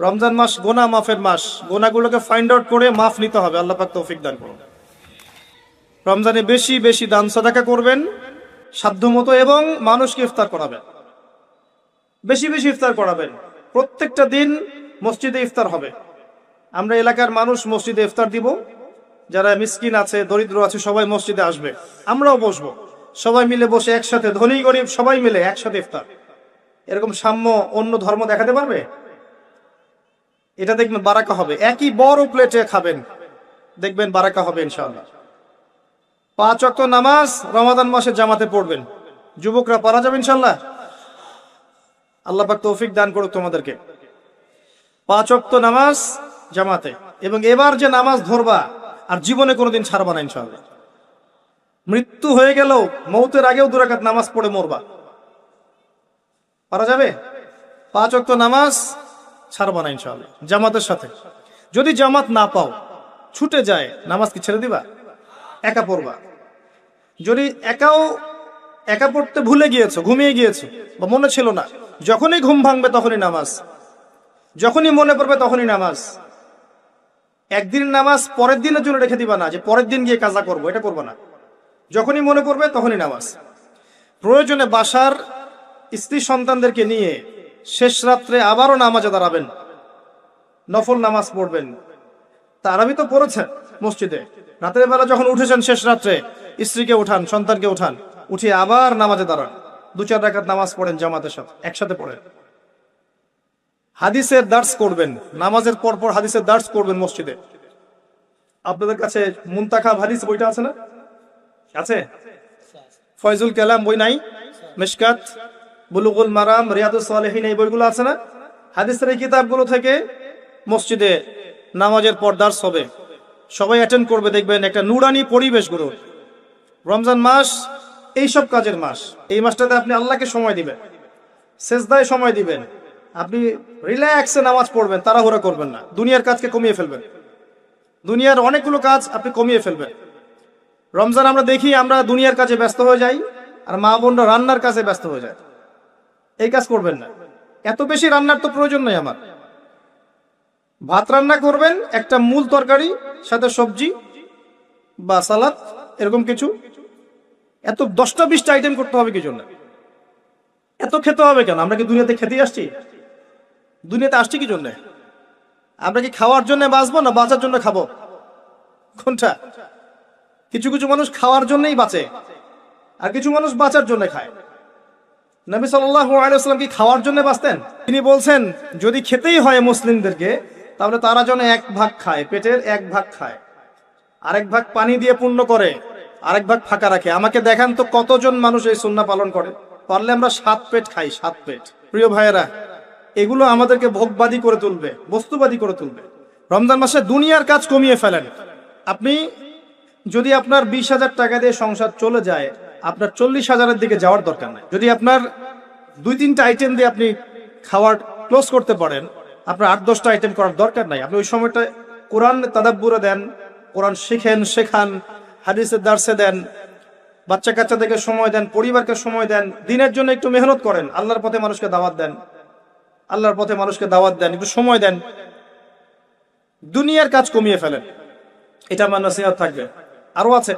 রমজান মাস গোনা, মাফের মাস। গোনাগুলোকে find out করে মাফ নিতে হবে, আল্লাহ পাক তৌফিক দান করুন। রমজানে বেশি বেশি দান সাদাকা করবেন, সাধ্যমতো এবং মানুষকে ইফতার করাবেন। বেশি বেশি ইফতার করাবেন। প্রত্যেকটা দিন মসজিদে ইফতার হবে। আমরা এলাকার মানুষ মসজিদে ইফতার দিব। যারা মিসকিন আছে, দরিদ্র আছে, সবাই মসজিদে আসবে। আমরাও বসবো। সবাই মিলে বসে একসাথে, ধনী, গরিব, সবাই মিলে একসাথে ইফতার। এরকম সাম্য, অন্য ধর্ম দেখাতে পারবে? এটা দেখবেন বারাকা হবে। একই বড় প্লেটে খাবেন। দেখবেন বারাকা হবে ইনশাআল্লাহ। পাঁচ অক্ট নামাজ, রমাদান মাসে জামাতে পড়বেন। যুবকরা পারা যাবে ইনশাল্লাহ আল্লাহ পাক তৌফিক দান করুক তোমাদেরকে। পাঁচ অক্ট নামাজ, জামাতে। এবং এবার যে নামাজ ধরবা, আর জীবনে কোনোদিন ছাড়বা না ইনশাল্লাহ মৃত্যু হয়ে গেলেও, মৌতের আগেও দুরাকাত নামাজ পড়ে মরবা। পারা যাবে? পাঁচ অক্ট নামাজ ছাড়বা না ইনশাল্লাহ জামাতের সাথে। যদি জামাত না পাও, ছুটে যায়, নামাজ কি ছেড়ে দিবা? একা পড়বা। যদি একাও, একা পড়তে ভুলে গিয়েছো, ঘুমিয়ে গিয়েছো, বা মনে ছিল না, যখনই ঘুম ভাঙবে তখনই নামাজ। যখনই মনে পড়বে তখনই নামাজ। একদিন নামাজ পরের দিনের জন্য রেখে দিবা না, যে পরের দিন গিয়ে কাজা করব, এটা করব না। যখনই মনে পড়বে তখনই নামাজ। প্রয়োজনে বাসার স্ত্রী সন্তানদেরকে নিয়ে শেষ রাত্রে আবারও নামাজে দাঁড়াবেন। নফল নামাজ পড়বেন। তারাবি তো পড়েছেন মসজিদে। রাতের বেলা যখন উঠেছেন শেষ রাত্রে, স্ত্রীকে উঠান, সন্তানকে উঠান উঠে আবার নামাজে দাঁড়ান। দু চার রাকাত নামাজ পড়েন জামাতের সাথে, একসাথে পড়েন। হাদিসের দার্স করবেন, নামাজের পর পর হাদিসের দার্স করবেন মসজিদে। আপনাদের কাছে মুন্তাখা হাদিস বইটা আছে না? আছে? ফয়জুল কালাম বই নাই? মিশকাত? বুলুগুল মারাম, রিয়াদুস সালেহিন এই বইগুলো আছে না? হাদিসের এই কিতাবগুলো থেকে মসজিদে নামাজের পর্দার হবে সবাই অ্যাটেন্ড করবে, দেখবেন একটা নুরানি পরিবেশ রমজান মাস এই সব কাজের মাস। এই মাসটাতে আপনি আল্লাহকে সময় দিবেন, সেজদায় সময় দিবেন। আপনি রিল্যাক্সে নামাজ পড়বেন, তাড়াহুড়া করবেন না। দুনিয়ার কাজকে কমিয়ে ফেলবেন। দুনিয়ার অনেকগুলো কাজ আপনি কমিয়ে ফেলবেন। রমজান আমরা দেখি, আমরা দুনিয়ার কাজে ব্যস্ত হয়ে যাই, আর মা বোনরা রান্নার কাজে ব্যস্ত হয়ে যায়। এই কাজ করবেন না। এত বেশি রান্নার তো প্রয়োজন নেই আমার। ভাত রান্না করবেন, একটা মূল তরকারি, সাথে সবজি বা সালাদ, এরকম কিছু। এত দশটা বিশটা আইটেম করতে হবে কি জন্য? এত খেতে হবে কেন? আমরা কি দুনিয়াতে খেতে আসছি? দুনিয়াতে আসছি কি জন্য? আমরা কি খাওয়ার জন্য বাঁচবো না বাঁচার জন্য খাব? কোনটা? কিছু কিছু মানুষ খাওয়ার জন্যই বাঁচে, আর কিছু মানুষ বাঁচার জন্য খায়। নবী সাল্লাম কি খাওয়ার জন্য বাঁচতেন? তিনি বলছেন, যদি খেতেই হয় মুসলিমদেরকে, তাহলে তারা যেন এক ভাগ খায়, পেটের এক ভাগ খায়। আরেক ভাগ পানি দিয়ে পূর্ণ করে, আরেক ভাগ ফাঁকা রাখে। আমাকে দেখান তো কতজন মানুষ এই সুন্না পালন করে। পারলে আমরা সাত পেট খাই, সাত পেট। প্রিয় ভাইয়েরা, এগুলো আমাদেরকে ভোগবাদী করে তুলবে, বস্তুবাদী করে তুলবে। রমজান মাসে দুনিয়ার কাজ কমিয়ে ফেলেন। আপনি যদি আপনার বিশ হাজার টাকা দিয়ে সংসার চলে যায় আপনার চল্লিশ হাজারের দিকে যাওয়ার দরকার নাই। যদি আপনার দুই, তিনটা আইটেম দিয়ে আপনি খাওয়ার ক্লোজ করতে পারেন, আপনার আট, দশটা আইটেম করার দরকার নাই। আপনি ওই সময়টা কোরআন তাদাব্বুরে দেন, কোরআন শেখেন, শেখান হাদিসের দার্সে দেন, বাচ্চা কাচ্চাদেরকে সময় দেন, পরিবারকে সময় দেন, দিনের জন্য একটু মেহনত করেন, আল্লাহর পথে মানুষকে দাওয়াত দেন, আল্লাহর পথে মানুষকে দাওয়াত দেন, একটু সময় দেন, দুনিয়ার কাজ কমিয়ে ফেলেন। এটা আমার নসিহত থাকবে। আরও আছে।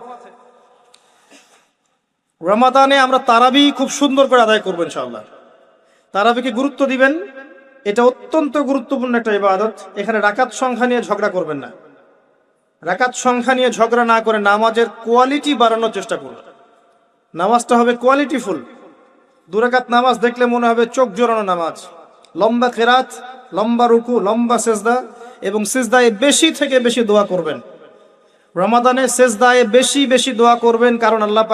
রমাদানে আমরা তারাবি খুব সুন্দর করে আদায় করব ইনশাআল্লাহ। তারাবিকে গুরুত্ব দিবেন, এটা অত্যন্ত গুরুত্বপূর্ণ একটা ইবাদত। এখানে রাকাত সংখ্যা নিয়ে ঝগড়া করবেন না। রাকাত সংখ্যা নিয়ে ঝগড়া না করে নামাজের কোয়ালিটি বাড়ানোর চেষ্টা করুন। নামাজটা হবে কোয়ালিটিফুল দুরাকাত নামাজ দেখলে মনে হবে চোখ জোরানো নামাজ। লম্বা কেরাত, লম্বা রুকু, লম্বা সেজদা এবং সেজদায় বেশি থেকে বেশি দোয়া করবেন। রমাদানে সেজদায় বেশি বেশি দোয়া করবেন কারণ আল্লাহ